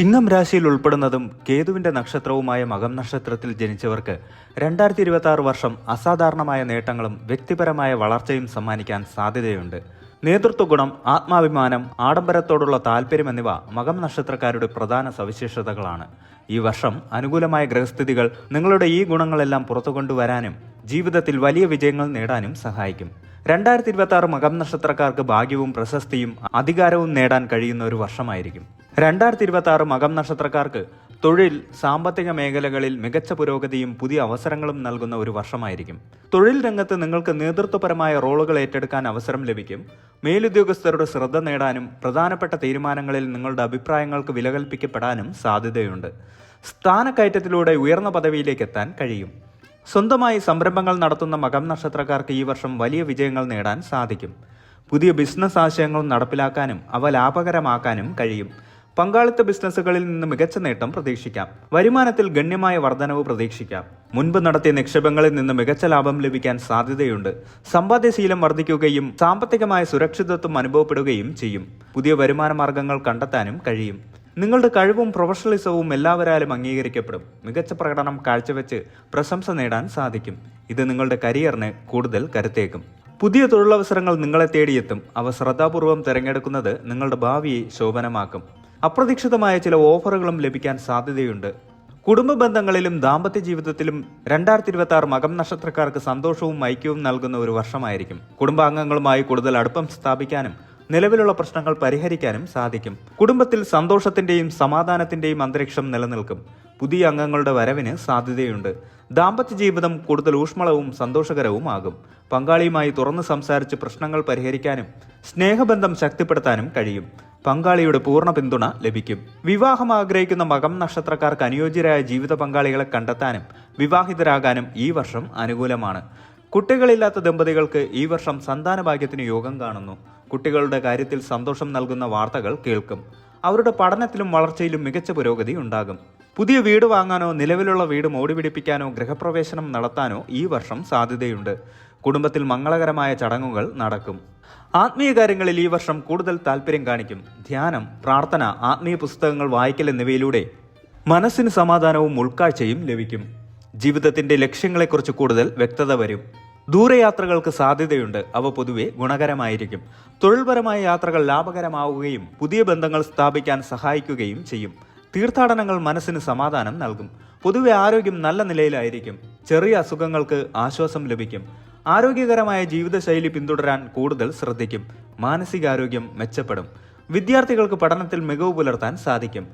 ചിങ്ങം രാശിയിൽ ഉൾപ്പെടുന്നതും കേതുവിന്റെ നക്ഷത്രവുമായ മകം നക്ഷത്രത്തിൽ ജനിച്ചവർക്ക് രണ്ടായിരത്തി ഇരുപത്തി ആറ് വർഷം അസാധാരണമായ നേട്ടങ്ങളും വ്യക്തിപരമായ വളർച്ചയും സമ്മാനിക്കാൻ സാധ്യതയുണ്ട്. നേതൃത്വ ഗുണം ആത്മാഭിമാനം ആഡംബരത്തോടുള്ള താല്പര്യം എന്നിവ മകം നക്ഷത്രക്കാരുടെ പ്രധാന സവിശേഷതകളാണ്. ഈ വർഷം അനുകൂലമായ ഗ്രഹസ്ഥിതികൾ നിങ്ങളുടെ ഈ ഗുണങ്ങളെല്ലാം പുറത്തു കൊണ്ടുവരാനും ജീവിതത്തിൽ വലിയ വിജയങ്ങൾ നേടാനും സഹായിക്കും. രണ്ടായിരത്തി ഇരുപത്തി ആറ് മകം നക്ഷത്രക്കാർക്ക് ഭാഗ്യവും പ്രശസ്തിയും അധികാരവും നേടാൻ കഴിയുന്ന ഒരു വർഷമായിരിക്കും. രണ്ടായിരത്തി ഇരുപത്തി ആറ് മകം നക്ഷത്രക്കാർക്ക് തൊഴിൽ സാമ്പത്തിക മേഖലകളിൽ മികച്ച പുരോഗതിയും പുതിയ അവസരങ്ങളും നൽകുന്ന ഒരു വർഷമായിരിക്കും. തൊഴിൽ രംഗത്ത് നിങ്ങൾക്ക് നേതൃത്വപരമായ റോളുകൾ ഏറ്റെടുക്കാൻ അവസരം ലഭിക്കും. മേലുദ്യോഗസ്ഥരുടെ ശ്രദ്ധ നേടാനും പ്രധാനപ്പെട്ട തീരുമാനങ്ങളിൽ നിങ്ങളുടെ അഭിപ്രായങ്ങൾക്ക് വിലകൽപ്പിക്കപ്പെടാനും സാധ്യതയുണ്ട്. സ്ഥാനക്കയറ്റത്തിലൂടെ ഉയർന്ന പദവിയിലേക്ക് എത്താൻ കഴിയും. സ്വന്തമായി സംരംഭങ്ങൾ നടത്തുന്ന മകം നക്ഷത്രക്കാർക്ക് ഈ വർഷം വലിയ വിജയങ്ങൾ നേടാൻ സാധിക്കും. പുതിയ ബിസിനസ് ആശയങ്ങൾ നടപ്പിലാക്കാനും അവ ലാഭകരമാക്കാനും കഴിയും. പങ്കാളിത്ത ബിസിനസ്സുകളിൽ നിന്ന് മികച്ച നേട്ടം പ്രതീക്ഷിക്കാം. വരുമാനത്തിൽ ഗണ്യമായ വർധനവ് പ്രതീക്ഷിക്കാം. മുൻപ് നടത്തിയ നിക്ഷേപങ്ങളിൽ നിന്ന് മികച്ച ലാഭം ലഭിക്കാൻ സാധ്യതയുണ്ട്. സമ്പാദ്യശീലം വർദ്ധിക്കുകയും സാമ്പത്തികമായ സുരക്ഷിതത്വം അനുഭവപ്പെടുകയും ചെയ്യും. പുതിയ വരുമാന മാർഗങ്ങൾ കണ്ടെത്താനും കഴിയും. നിങ്ങളുടെ കഴിവും പ്രൊഫഷണലിസവും എല്ലാവരാലും അംഗീകരിക്കപ്പെടും. മികച്ച പ്രകടനം കാഴ്ചവെച്ച് പ്രശംസ നേടാൻ സാധിക്കും. ഇത് നിങ്ങളുടെ കരിയറിന് കൂടുതൽ കരുത്തേക്കും. പുതിയ തൊഴിലവസരങ്ങൾ നിങ്ങളെ തേടിയെത്തും. അവ ശ്രദ്ധാപൂർവം തിരഞ്ഞെടുക്കുന്നത് നിങ്ങളുടെ ഭാവിയെ ശോഭനമാക്കും. അപ്രതീക്ഷിതമായ ചില ഓഫറുകളും ലഭിക്കാൻ സാധ്യതയുണ്ട്. കുടുംബ ബന്ധങ്ങളിലും ദാമ്പത്യ ജീവിതത്തിലും രണ്ടായിരത്തി ഇരുപത്തി ആറ് മകം നക്ഷത്രക്കാർക്ക് സന്തോഷവും ഐക്യവും നൽകുന്ന ഒരു വർഷമായിരിക്കും. കുടുംബാംഗങ്ങളുമായി കൂടുതൽ അടുപ്പം സ്ഥാപിക്കാനും നിലവിലുള്ള പ്രശ്നങ്ങൾ പരിഹരിക്കാനും സാധിക്കും. കുടുംബത്തിൽ സന്തോഷത്തിന്റെയും സമാധാനത്തിന്റെയും അന്തരീക്ഷം നിലനിൽക്കും. പുതിയ അംഗങ്ങളുടെ വരവിന് സാധ്യതയുണ്ട്. ദാമ്പത്യ ജീവിതം കൂടുതൽ ഊഷ്മളവും സന്തോഷകരവും ആകും. പങ്കാളിയുമായി തുറന്ന് സംസാരിച്ച് പ്രശ്നങ്ങൾ പരിഹരിക്കാനും സ്നേഹബന്ധം ശക്തിപ്പെടുത്താനും കഴിയും. പങ്കാളിയുടെ പൂർണ പിന്തുണ ലഭിക്കും. വിവാഹം ആഗ്രഹിക്കുന്ന മകം നക്ഷത്രക്കാർക്ക് അനുയോജ്യരായ ജീവിത പങ്കാളികളെ കണ്ടെത്താനും വിവാഹിതരാകാനും ഈ വർഷം അനുകൂലമാണ്. കുട്ടികളില്ലാത്ത ദമ്പതികൾക്ക് ഈ വർഷം സന്താനഭാഗ്യത്തിന് യോഗം കാണുന്നു. കുട്ടികളുടെ കാര്യത്തിൽ സന്തോഷം നൽകുന്ന വാർത്തകൾ കേൾക്കും. അവരുടെ പഠനത്തിലും വളർച്ചയിലും മികച്ച പുരോഗതി ഉണ്ടാകും. പുതിയ വീട് വാങ്ങാനോ നിലവിലുള്ള വീട് മോടി പിടിപ്പിക്കാനോ ഗൃഹപ്രവേശനം നടത്താനോ ഈ വർഷം സാധ്യതയുണ്ട്. കുടുംബത്തിൽ മംഗളകരമായ ചടങ്ങുകൾ നടക്കും. ആത്മീയ കാര്യങ്ങളിൽ ഈ വർഷം കൂടുതൽ താല്പര്യം കാണിക്കും. ധ്യാനം പ്രാർത്ഥന ആത്മീയ പുസ്തകങ്ങൾ വായിക്കൽ എന്നിവയിലൂടെ മനസ്സിന് സമാധാനവും ഉൾക്കാഴ്ചയും ലഭിക്കും. ജീവിതത്തിന്റെ ലക്ഷ്യങ്ങളെക്കുറിച്ച് കൂടുതൽ വ്യക്തത വരും. ദൂരയാത്രകൾക്ക് സാധ്യതയുണ്ട്. അവ പൊതുവെ ഗുണകരമായിരിക്കും. തൊഴിൽപരമായ യാത്രകൾ ലാഭകരമാവുകയും പുതിയ ബന്ധങ്ങൾ സ്ഥാപിക്കാൻ സഹായിക്കുകയും ചെയ്യും. തീർത്ഥാടനങ്ങൾ മനസ്സിന് സമാധാനം നൽകും. പൊതുവെ ആരോഗ്യം നല്ല നിലയിലായിരിക്കും. ചെറിയ അസുഖങ്ങൾക്ക് ആശ്വാസം ലഭിക്കും. ആരോഗ്യകരമായ ജീവിതശൈലി പിന്തുടരാൻ കൂടുതൽ ശ്രദ്ധിക്കും. മാനസികാരോഗ്യം മെച്ചപ്പെടും. വിദ്യാർത്ഥികൾക്ക് പഠനത്തിൽ മികവ് പുലർത്താൻ സാധിക്കും.